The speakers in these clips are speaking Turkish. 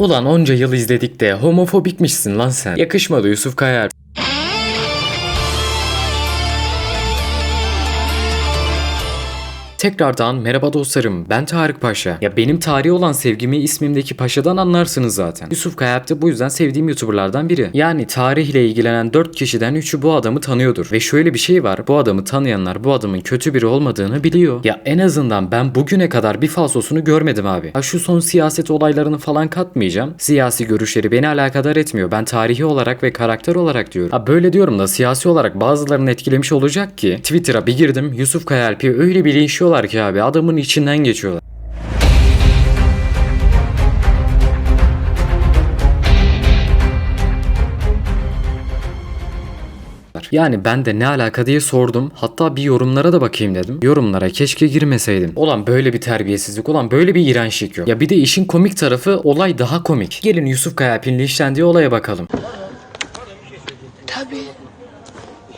Ulan onca yıl izledik de homofobikmişsin lan sen. Yakışmadı Yusuf Kayar. Tekrardan merhaba dostlarım ben Tarık Paşa. Ya benim tarihi olan sevgimi ismimdeki paşadan anlarsınız zaten. Yusuf Kayalp de bu yüzden sevdiğim youtuberlardan biri. Yani tarihle ilgilenen 4 kişiden 3'ü bu adamı tanıyordur. Ve şöyle bir şey var bu adamı tanıyanlar bu adamın kötü biri olmadığını biliyor. Ya en azından ben bugüne kadar bir falsosunu görmedim abi. Ha şu son siyaset olaylarını falan katmayacağım. Siyasi görüşleri beni alakadar etmiyor. Ben tarihi olarak ve karakter olarak diyorum. Ha böyle diyorum da siyasi olarak bazılarını etkilemiş olacak ki Twitter'a bir girdim Yusuf Kayalp'i öyle bir linçliyorlar ki abi adamın içinden geçiyorlar. Yani ben de ne alaka diye sordum. Hatta bir yorumlara da bakayım dedim. Yorumlara keşke girmeseydim. Ulan böyle bir terbiyesizlik, ulan böyle bir iğrençlik yok. Ya bir de işin komik tarafı olay daha komik. Gelin Yusuf Kayalp'in linçlendiği olaya bakalım. Tabii.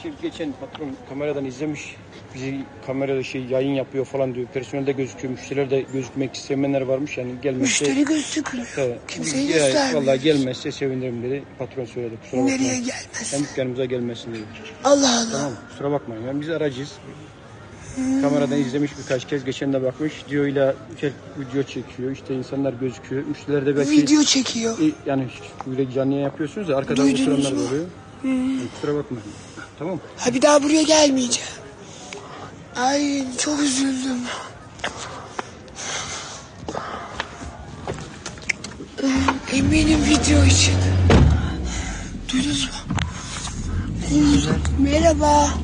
Şimdi geçen patron kameradan izlemiş. Bizi kamerada şey yayın yapıyor falan diyor. Personel de gözüküyor. Müşteriler de gözükmek istemeyenler varmış. Yani gelmezse... Müşteri gözükmüyor. Evet. Kimseyi Ya, göstermiyor. Vallahi gelmezse sevinirim dedi. Patron söyledi. Kusura bakmayın. Nereye gelmez? Hem dükkanımıza gelmesin dedi. Allah Allah. Tamam kusura bakmayın. Yani biz aracıyız. Kameradan izlemiş birkaç kez. Geçen de bakmış. Diyoyla şey, video çekiyor. İşte insanlar gözüküyor. Müşteriler de belki... Video çekiyor. E, yani böyle canlı yayın yapıyorsunuz ya arkadan Duydunuz oturanlar mu? oluyor. Yani kusura bakmayın. Tamam Ha bir daha buraya gelmeyeceğim. Ay çok üzüldüm. Eminim video için. Duydunuz mu? Merhaba.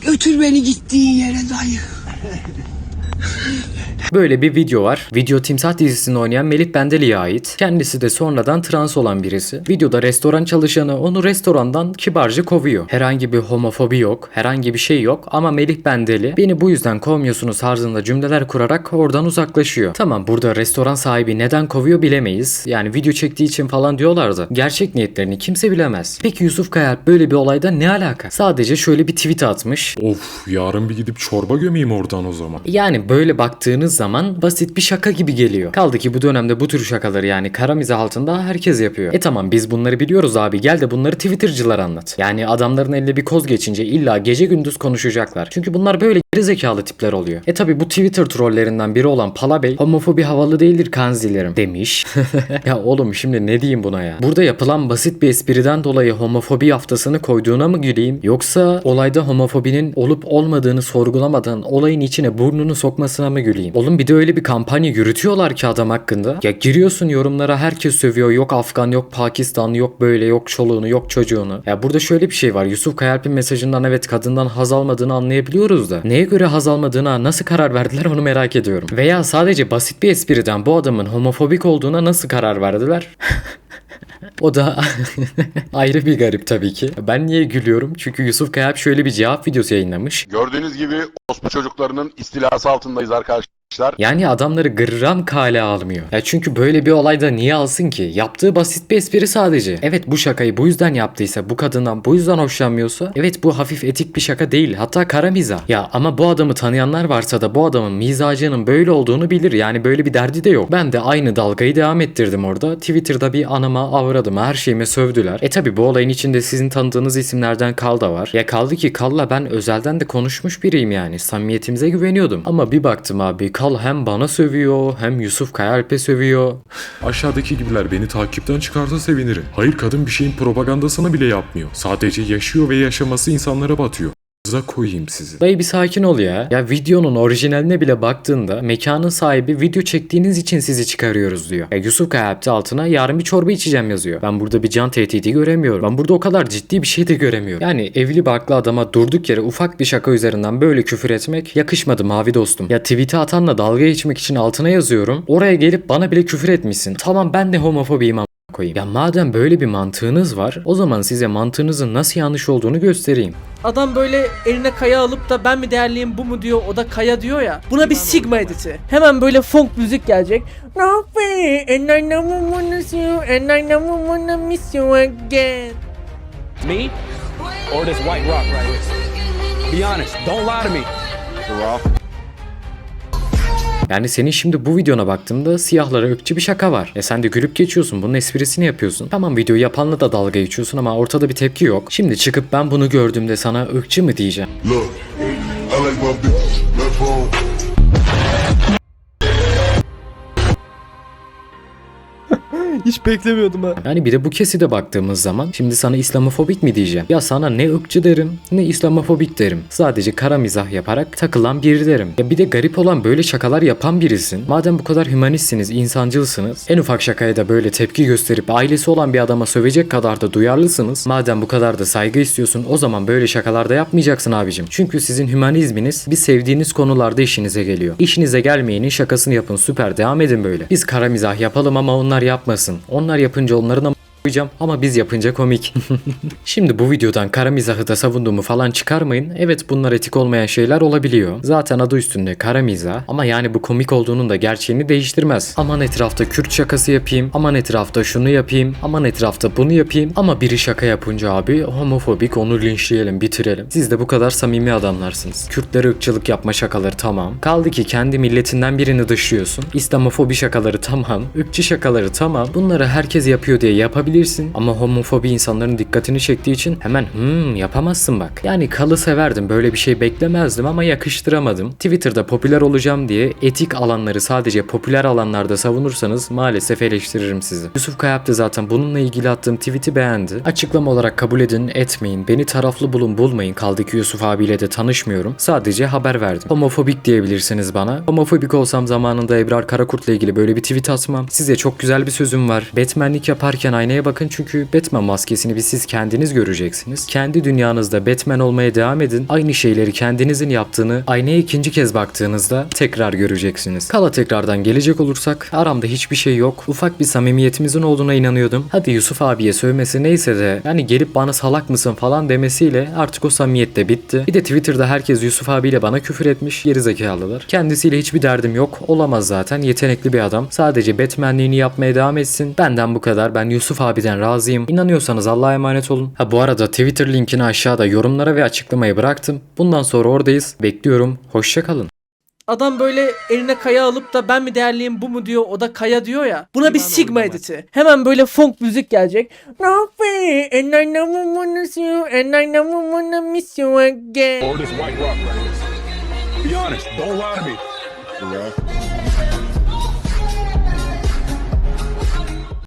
Götür beni gittiğin yere dayı. Böyle bir video var. Video Timsah dizisinde oynayan Melih Bendeli'ye ait. Kendisi de sonradan trans olan birisi. Videoda restoran çalışanı onu restorandan kibarca kovuyor. Herhangi bir homofobi yok, herhangi bir şey yok ama Melih Bendeli beni bu yüzden kovmuyorsunuz tarzında cümleler kurarak oradan uzaklaşıyor. Tamam burada restoran sahibi neden kovuyor bilemeyiz. Yani video çektiği için falan diyorlardı. Gerçek niyetlerini kimse bilemez. Peki Yusuf Kayalp böyle bir olayda ne alaka? Sadece şöyle bir tweet atmış. Of yarın bir gidip çorba gömeyim oradan o zaman. Yani böyle baktığınız zaman basit bir şaka gibi geliyor. Kaldı ki bu dönemde bu tür şakaları yani kara mizah altında herkes yapıyor. E tamam biz bunları biliyoruz abi gel de bunları Twitter'cılar anlat. Yani adamların eline bir koz geçince illa gece gündüz konuşacaklar. Çünkü bunlar böyle gerizekalı tipler oluyor. E tabi bu Twitter trollerinden biri olan Pala Bey homofobi havalı değildir kanzilerim demiş. ya oğlum şimdi ne diyeyim buna ya? Burada yapılan basit bir espriden dolayı homofobi haftasını koyduğuna mı güleyim? Yoksa olayda homofobinin olup olmadığını sorgulamadan olayın içine burnunu sokmasına mı güleyim? Oğlum bir de öyle bir kampanya yürütüyorlar ki adam hakkında. Ya giriyorsun yorumlara herkes sövüyor. Yok Afgan, yok Pakistan, yok böyle, yok çoluğunu, yok çocuğunu. Ya burada şöyle bir şey var. Yusuf Kayalp'in mesajından evet kadından haz almadığını anlayabiliyoruz da. Neye göre haz almadığına nasıl karar verdiler onu merak ediyorum. Veya sadece basit bir espriden bu adamın homofobik olduğuna nasıl karar verdiler? O da ayrı bir garip tabii ki. Ben niye gülüyorum? Çünkü Yusuf Kayalp şöyle bir cevap videosu yayınlamış. Gördüğünüz gibi orospu çocuklarının istilası altındayız arkadaşlar. Yani adamları gram kale almıyor. Ya çünkü böyle bir olayda niye alsın ki? Yaptığı basit bir espri sadece. Evet bu şakayı bu yüzden yaptıysa, bu kadından bu yüzden hoşlanmıyorsa, evet bu hafif etik bir şaka değil. Hatta kara mizah. Ya ama bu adamı tanıyanlar varsa da bu adamın mizacının böyle olduğunu bilir. Yani böyle bir derdi de yok. Ben de aynı dalgayı devam ettirdim orada. Twitter'da bir anama, avradıma, her şeyime sövdüler. E tabi bu olayın içinde sizin tanıdığınız isimlerden Kal da var. Ya kaldı ki Kal'la ben özelden de konuşmuş biriyim yani. Samimiyetimize güveniyordum. Ama bir baktım abi Kal hem bana sövüyor hem Yusuf Kayalp'e sövüyor. Aşağıdaki gibiler beni takipten çıkarsa sevinirim. Hayır kadın bir şeyin propagandasını bile yapmıyor. Sadece yaşıyor ve yaşaması insanlara batıyor. Za koyayım sizi. Dayı bir sakin ol ya. Ya videonun orijinaline bile baktığında mekanın sahibi video çektiğiniz için sizi çıkarıyoruz diyor. Ya Yusuf Kayalp de altına yarın bir çorba içeceğim yazıyor. Ben burada bir can tehdidi göremiyorum. Ben burada o kadar ciddi bir şey de göremiyorum. Yani evli barklı adama durduk yere ufak bir şaka üzerinden böyle küfür etmek yakışmadı mavi dostum. Ya tweet'e atanla dalga geçmek için altına yazıyorum. Oraya gelip bana bile küfür etmişsin. Tamam ben de homofobiyim ama koyayım. Ya madem böyle bir mantığınız var o zaman size mantığınızın nasıl yanlış olduğunu göstereyim. Adam böyle eline kaya alıp da ben mi değerliyim bu mu diyor o da kaya diyor ya. Buna bir sigma editi. Hemen böyle funk müzik gelecek. And I never wanna see you and I never wanna miss you again. Me or this white rock right here? Be honest. Don't lie to me. Yani senin şimdi bu videona baktığımda siyahlara ırkçı bir şaka var. E sen de gülüp geçiyorsun. Bunun esprisini yapıyorsun. Tamam videoyu yapanla da dalga geçiyorsun ama ortada bir tepki yok. Şimdi çıkıp ben bunu gördüğümde sana ırkçı mı diyeceğim? Look, I like my bitches beklemiyordum ha. Yani bir de bu keside baktığımız zaman şimdi sana İslamofobik mi diyeceğim? Ya sana ne ırkçı derim ne İslamofobik derim. Sadece kara mizah yaparak takılan biri derim. Ya bir de garip olan böyle şakalar yapan birisin. Madem bu kadar hümanistsiniz, insancılsınız. En ufak şakaya da böyle tepki gösterip ailesi olan bir adama sövecek kadar da duyarlısınız. Madem bu kadar da saygı istiyorsun o zaman böyle şakalar da yapmayacaksın abicim. Çünkü sizin hümanizminiz bir sevdiğiniz konularda işinize geliyor. İşinize gelmeyenin şakasını yapın süper devam edin böyle. Biz kara mizah yapalım ama onlar yapmasın. Onlar yapınca onların ama koyacağım ama biz yapınca komik. Şimdi bu videodan kara mizahı da savunduğumu falan çıkarmayın. Evet bunlar etik olmayan şeyler olabiliyor. Zaten adı üstünde kara mizah ama yani bu komik olduğunun da gerçeğini değiştirmez. Aman etrafta Kürt şakası yapayım, aman etrafta şunu yapayım, aman etrafta bunu yapayım ama biri şaka yapınca abi homofobik onu linçleyelim bitirelim. Siz de bu kadar samimi adamlarsınız. Kürtlere ırkçılık yapma şakaları tamam. Kaldı ki kendi milletinden birini dışlıyorsun. İslamofobi şakaları tamam. Irkçı şakaları tamam. Bunları herkes yapıyor diye yapabilirsin ama homofobi insanların dikkatini çektiği için hemen hmm yapamazsın bak. Yani kalı severdim böyle bir şey beklemezdim ama yakıştıramadım. Twitter'da popüler olacağım diye etik alanları sadece popüler alanlarda savunursanız maalesef eleştiririm sizi. Yusuf Kayap zaten bununla ilgili attığım tweet'i beğendi. Açıklama olarak kabul edin etmeyin. Beni taraflı bulun bulmayın. Kaldı ki Yusuf abiyle de tanışmıyorum. Sadece haber verdim. Homofobik diyebilirsiniz bana. Homofobik olsam zamanında Ebrar Karakurt'la ilgili böyle bir tweet atmam. Size çok güzel bir sözüm var. Batman'lik yaparken aynaya bakın çünkü Batman maskesini bir siz kendiniz göreceksiniz. Kendi dünyanızda Batman olmaya devam edin. Aynı şeyleri kendinizin yaptığını aynaya ikinci kez baktığınızda tekrar göreceksiniz. Kala tekrardan gelecek olursak aramda hiçbir şey yok. Ufak bir samimiyetimizin olduğuna inanıyordum. Hadi Yusuf abiye sövmesi neyse de yani gelip bana salak mısın falan demesiyle artık o samimiyet de bitti. Bir de Twitter'da herkes Yusuf abiyle bana küfür etmiş gerizekalılar. Kendisiyle hiçbir derdim yok. Olamaz zaten. Yetenekli bir adam. Sadece Batman'liğini yapmaya devam etsin. Benden bu kadar. Ben Yusuf abiden razıyım. İnanıyorsanız Allah'a emanet olun. Ha bu arada Twitter linkini aşağıda yorumlara ve açıklamaya bıraktım. Bundan sonra oradayız. Bekliyorum. Hoşçakalın. Adam böyle eline kaya alıp da ben mi değerliyim bu mu diyor o da kaya diyor ya. Buna bir sigma editi. Hemen böyle funk müzik gelecek. No way, and I never wanna see you, and I never wanna miss you again. Or this white rock right here. Be honest. Don't lie to me.